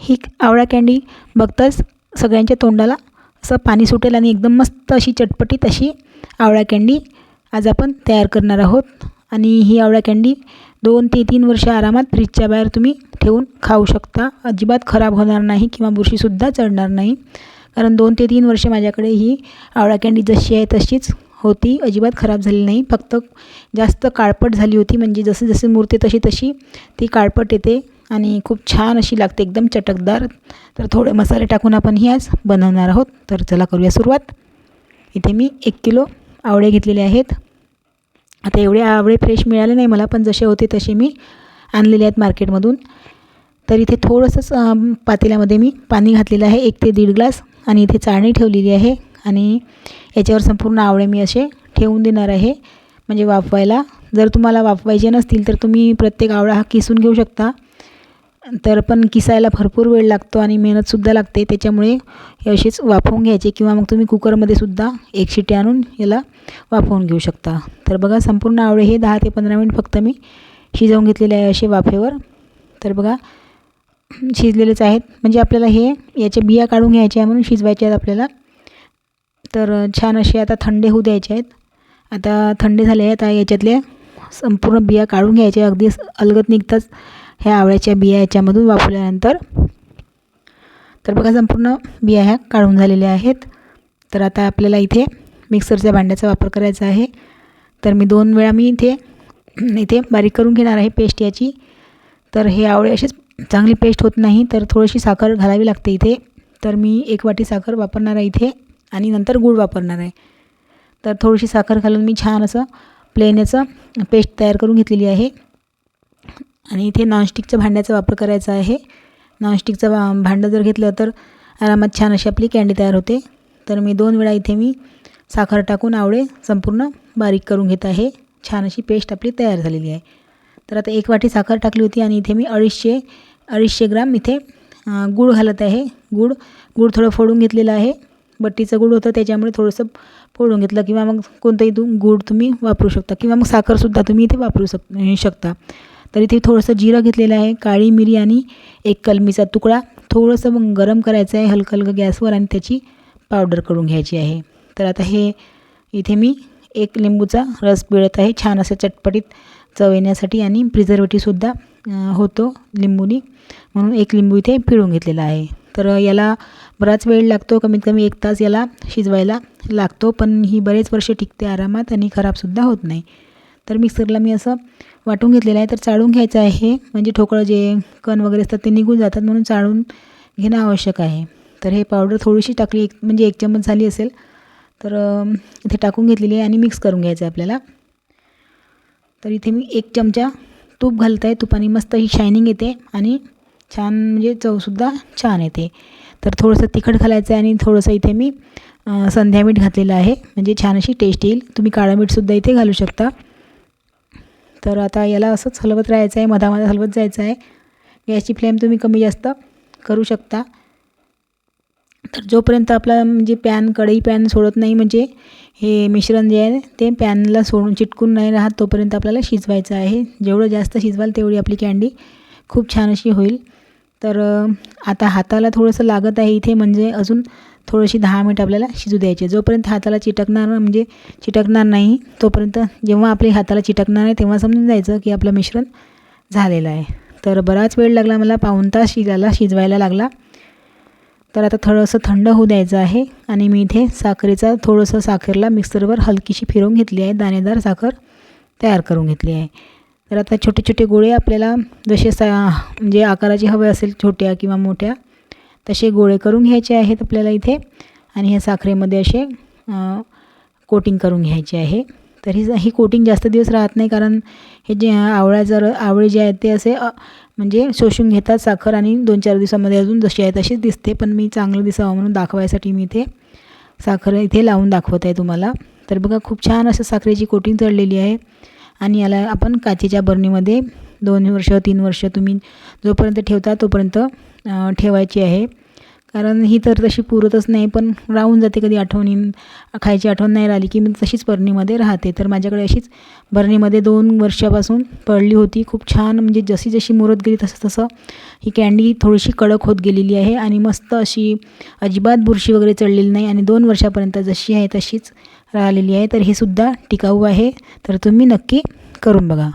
ही आवळा कँडी बघताच सगळ्यांच्या तोंडाला असं पाणी सुटेल आणि एकदम मस्त अशी चटपटीत अशी आवळा कँडी आज आपण तयार करणार आहोत. आणि ही आवळा कँडी दोन ते तीन वर्ष आरामात फ्रीजच्या बाहेर तुम्ही ठेवून खाऊ शकता. अजिबात खराब होणार नाही किंवा बुरशीसुद्धा चढणार नाही. कारण दोन ते तीन वर्ष माझ्याकडे ही आवळा कँडी जशी आहे तशीच होती. अजिबात खराब झाली नाही. फक्त जास्त काळपट झाली होती. म्हणजे जसे जसे मुरते तशी तशी ती काळपट येते. आणि खूप छान अशी लागते एकदम चटकदार. तर थोडे मसाले टाकून आपण ही आज बनवणार आहोत. तर चला करूया सुरुवात. इथे मी एक किलो आवळे घेतलेले आहेत. आता एवढे आवळे फ्रेश मिळाले नाही मला पण जसे होते तसे मी आणलेले आहेत मार्केटमधून. तर इथे थोडंसंच पातेल्यामध्ये मी पाणी घातलेलं आहे एक ते दीड ग्लास. आणि इथे चाळणी ठेवलेली आहे. आणि याच्यावर संपूर्ण आवळे मी असे ठेवून देणार आहे. म्हणजे वाफवायला. जर तुम्हाला वाफवायचे नसतील तर तुम्ही प्रत्येक आवळा हा किसून घेऊ शकता. तर पण किसायला भरपूर वेळ लागतो आणि मेहनतसुद्धा लागते. त्याच्यामुळे हे असेच वाफवून घ्यायचे किंवा मग तुम्ही कुकरमध्ये सुद्धा एक शिट्या आणून याला वाफवून घेऊ शकता. तर बघा संपूर्ण आवळे हे दहा ते पंधरा मिनिट फक्त मी शिजवून घेतलेले आहे असे वाफेवर. तर बघा शिजलेलेच आहेत. म्हणजे आपल्याला हे याच्या बिया काढून घ्यायच्या आहे म्हणून शिजवायचे आहेत आपल्याला. तर छान असे आता थंडे होऊ द्यायचे आहेत. आता थंडे झाले आहेत. याच्यातले संपूर्ण बिया काढून घ्यायच्या अगदी अलगत निघताच ह्या आवळ्याच्या बिया याच्यामधून वापरल्यानंतर तर बघा संपूर्ण बिया ह्या काढून झालेल्या आहेत. तर आता आपल्याला इथे मिक्सरच्या भांड्याचा वापर करायचा आहे. तर मी दोन वेळा मी इथे इथे बारीक करून घेणार आहे पेस्ट याची. तर हे आवळे असेच चांगली पेस्ट होत नाही तर थोडीशी साखर घालावी लागते इथे. तर मी एक वाटी साखर वापरणार आहे इथे आणि नंतर गूळ वापरणार आहे. तर थोडीशी साखर घालून मी छान असं प्लेन याचं पेस्ट तयार करून घेतलेली आहे. आणि इथे नॉनस्टिकच्या भांड्याचा वापर करायचा आहे. नॉनस्टिकचं भा भांडं जर घेतलं तर आरामात छान अशी आपली कँडी तयार होते. तर मी दोन वेळा इथे मी साखर टाकून आवळे संपूर्ण बारीक करून घेत आहे. छान अशी पेस्ट आपली तयार झालेली आहे. तर आता एक वाटी साखर टाकली होती आणि इथे मी अडीचशे अडीचशे ग्राम इथे गूळ घालत आहे. गूळ गूळ थोडं फोडून घेतलेलं आहे. बट्टीचं गूळ होतं त्याच्यामुळे थोडंसं फोडून घेतलं किंवा मग कोणतंही तू गूळ तुम्ही वापरू शकता किंवा मग साखरसुद्धा तुम्ही इथे वापरू शक शकता. तर इथे थोडंसं जिरं घेतलेलं आहे काळी मिरी आणि एक कलमीचा तुकडा. थोडंसं मग गरम करायचं आहे हलकं हलकं गॅसवर आणि त्याची पावडर करून घ्यायची आहे. तर आता हे इथे मी एक लिंबूचा रस पिळत आहे छान असं चटपटीत चव येण्यासाठी आणि प्रिझर्वेटिव्हसुद्धा होतो लिंबूनी. म्हणून एक लिंबू इथे पिळून घेतलेला आहे. तर याला बराच वेळ लागतो कमीत कमी एक तास याला शिजवायला लागतो पण ही बरेच वर्ष टिकते आरामात आणि खराबसुद्धा होत नाही. तर मिक्सरला मी असं वाटून घेतलेलं आहे. तर चाळून घ्यायचं आहे. म्हणजे ठोकळं जे कण वगैरे असतात ते निघून जातात म्हणून चाळून घेणं आवश्यक आहे. तर हे पावडर थोडीशी टाकली एक म्हणजे एक चम्मच झाली असेल. तर इथे टाकून घेतलेली आहे आणि मिक्स करून घ्यायचं आहे आपल्याला. तर इथे मी एक चमचा तूप घालत आहे तुपाने मस्त ही शायनिंग येते आणि छान म्हणजे चवसुद्धा छान येते. तर थोडंसं तिखट घालायचं आहे आणि थोडंसं इथे मी संध्या मीठ घातलेलं आहे. म्हणजे छान अशी टेस्ट येईल. तुम्ही काळं मीठसुद्धा इथे घालू शकता. तर आता याला असंच हलवत राहायचं आहे मधामध्ये हलवत जायचं आहे गॅसची फ्लेम तुम्ही कमी जास्त करू शकता. तर जोपर्यंत आपला म्हणजे पॅन कढई पॅन सोडत नाही म्हणजे हे मिश्रण जे आहे ते पॅनला सोडून चिटकून नाही राहत तोपर्यंत आपल्याला शिजवायचं आहे. जेवढं जास्त शिजवाल तेवढी आपली कँडी खूप छान अशी होईल. तर आता हाताला थोडंसं लागत आहे इथे म्हणजे अजून थोडीशी दहा मिनिट आपल्याला शिजू द्यायचे जोपर्यंत हाताला चिटकणार म्हणजे चिटकणार नाही तोपर्यंत जेव्हा आपल्या हाताला चिटकणार नाही तेव्हा समजून जायचं की आपलं मिश्रण झालेलं आहे. तर बराच वेळ लागला मला पाऊण तास शिजायला शिजवायला लागला. तर आता थोडंसं थंड होऊ द्यायचं आहे आणि मी इथे साखरेचा थोडंसं साखरेला मिक्सरवर हलकीशी फिरवून घेतली आहे. दाणेदार साखर तयार करून घेतली आहे. तर आता छोटे छोटे गोळे आपल्याला जसे सा म्हणजे आकाराचे हवे असेल छोट्या किंवा मोठ्या तसे गोळे करून घ्यायचे आहेत आपल्याला इथे. आणि ह्या साखरेमध्ये असे कोटिंग करून घ्यायचे आहे. तर ही ही कोटिंग जास्त दिवस राहत नाही कारण हे जे आवळ्या जर आवळे जे आहेत ते असे म्हणजे शोषून घेतात साखर आणि दोन चार दिवसामध्ये अजून जशी आहे तशीच दिसते. पण मी चांगलं दिसावं म्हणून दाखवायसाठी मी इथे साखर इथे लावून दाखवत आहे तुम्हाला. तर बघा खूप छान असं साखरेची कोटिंग चढलेली आहे. आणि याला आपण काचेच्या बरणीमध्ये दोन वर्ष तीन वर्ष तुम्ही जोपर्यंत ठेवता तोपर्यंत ठेवायची आहे. कारण ही तर तशी पुरतच नाही पण राहून जाते कधी आठवणी खायची आठवण नाही राहिली की मी तशीच बरणीमध्ये राहते. तर माझ्याकडे अशीच बरणीमध्ये दोन वर्षापासून पडली होती. खूप छान म्हणजे जशी जशी मुरत गेली तसं तसं ही कँडी थोडीशी कडक होत गेलेली आहे आणि मस्त अशी अजिबात बुरशी वगैरे चढलेली नाही आणि दोन वर्षापर्यंत जशी आहे तशीच राहिलेली आहे. तर हे सुद्धा टिकाऊ आहे. तर तुम्ही नक्की करून बघा.